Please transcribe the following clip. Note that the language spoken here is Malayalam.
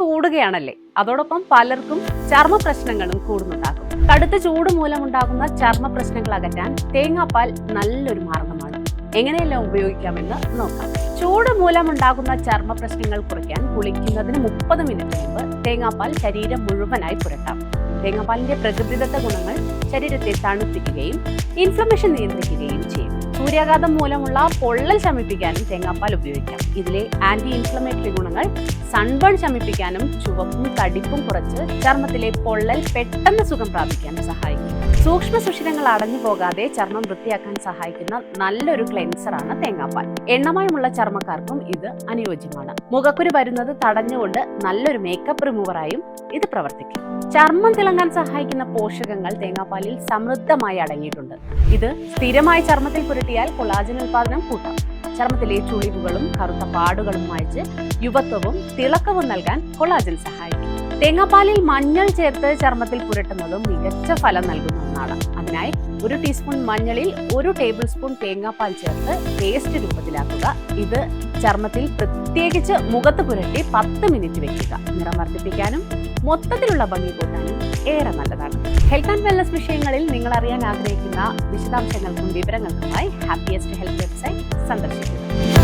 കൂടുകയാണല്ലേ? അതോടൊപ്പം പലർക്കും ചർമ്മ പ്രശ്നങ്ങളും കൂടുന്നുണ്ടാകും. കടുത്ത ചൂട് മൂലമുണ്ടാകുന്ന ചർമ്മ പ്രശ്നങ്ങൾ അകറ്റാൻ തേങ്ങാപ്പാൽ നല്ലൊരു മാർഗമാണ്. എങ്ങനെയെല്ലാം ഉപയോഗിക്കാമെന്ന് നോക്കാം. ചൂട് മൂലമുണ്ടാകുന്ന ചർമ്മ പ്രശ്നങ്ങൾ കുറയ്ക്കാൻ കുളിക്കുന്നതിന് മുപ്പത് മിനിറ്റ് മുമ്പ് തേങ്ങാപ്പാൽ ശരീരം മുഴുവനായി പുരട്ടാം. തേങ്ങാപ്പാലിന്റെ പ്രകൃതിദത്ത ഗുണങ്ങൾ ശരീരത്തെ തണുപ്പിക്കുകയും ഇൻഫ്ലമേഷൻ നിയന്ത്രിക്കുകയും ചെയ്യും. സൂര്യാഘാതം മൂലമുള്ള പൊള്ളൽ ശമിപ്പിക്കാനും തേങ്ങാപ്പാൽ ഉപയോഗിക്കാം. ഇതിലെ ആന്റി ഇൻഫ്ലമേറ്ററി ഗുണങ്ങൾ സൺബൺ ശമിപ്പിക്കാനും ചുവപ്പും തടിപ്പും കുറച്ച് ചർമ്മത്തിലെ പൊള്ളൽ പെട്ടെന്ന് സുഖം പ്രാപിക്കാനും സഹായിക്കും. സൂക്ഷ്മ സുഷിരങ്ങൾ അടഞ്ഞു പോകാതെ ചർമ്മം വൃത്തിയാക്കാൻ സഹായിക്കുന്ന നല്ലൊരു ക്ലെൻസർ ആണ് തേങ്ങാപ്പാൽ. എണ്ണമയമുള്ള ചർമ്മക്കാർക്കും ഇത് അനുയോജ്യമാണ്. മുഖക്കുരു വരുന്നത് തടഞ്ഞുകൊണ്ട് നല്ലൊരു മേക്കപ്പ് റിമൂവറായും ഇത് പ്രവർത്തിക്കും. ചർമ്മം തിളങ്ങാൻ സഹായിക്കുന്ന പോഷകങ്ങൾ തേങ്ങാപ്പാലിൽ സമൃദ്ധമായി അടങ്ങിയിട്ടുണ്ട്. ഇത് സ്ഥിരമായി ചർമ്മത്തിൽ പുരട്ടിയാൽ കൊളാജൻ ഉൽപാദനം കൂട്ടാം. ചർമ്മത്തിലെ ചുളിവുകളും കറുത്ത പാടുകളും മായ്ച്ച് യുവത്വവും തിളക്കവും നൽകാൻ കൊളാജൻ സഹായിക്കും. തേങ്ങാപ്പാലിൽ മഞ്ഞൾ ചേർത്ത് ചർമ്മത്തിൽ പുരട്ടുന്നതും മികച്ച ഫലം നൽകുന്ന ഒന്നാണ്. അതിനായി ഒരു ടീസ്പൂൺ മഞ്ഞളിൽ ഒരു ടേബിൾ സ്പൂൺ തേങ്ങാപ്പാൽ ചേർത്ത് പേസ്റ്റ് രൂപത്തിലാക്കുക. ഇത് ചർമ്മത്തിൽ പ്രത്യേകിച്ച് മുഖത്ത് പുരട്ടി പത്ത് മിനിറ്റ് വെക്കുക. നിറം വർദ്ധിപ്പിക്കാനും മൊത്തത്തിലുള്ള ഭംഗി കൂട്ടാനും ഏറെ നല്ലതാണ്. ഹെൽത്ത് ആൻഡ് വെൽനസ് വിഷയങ്ങളിൽ നിങ്ങൾ അറിയാൻ ആഗ്രഹിക്കുന്ന വിശദാംശങ്ങൾക്കും വിവരങ്ങൾക്കുമായി ഹാപ്പിയസ്റ്റ് ഹെൽത്ത് വെബ്സൈറ്റ് സന്ദർശിക്കുക.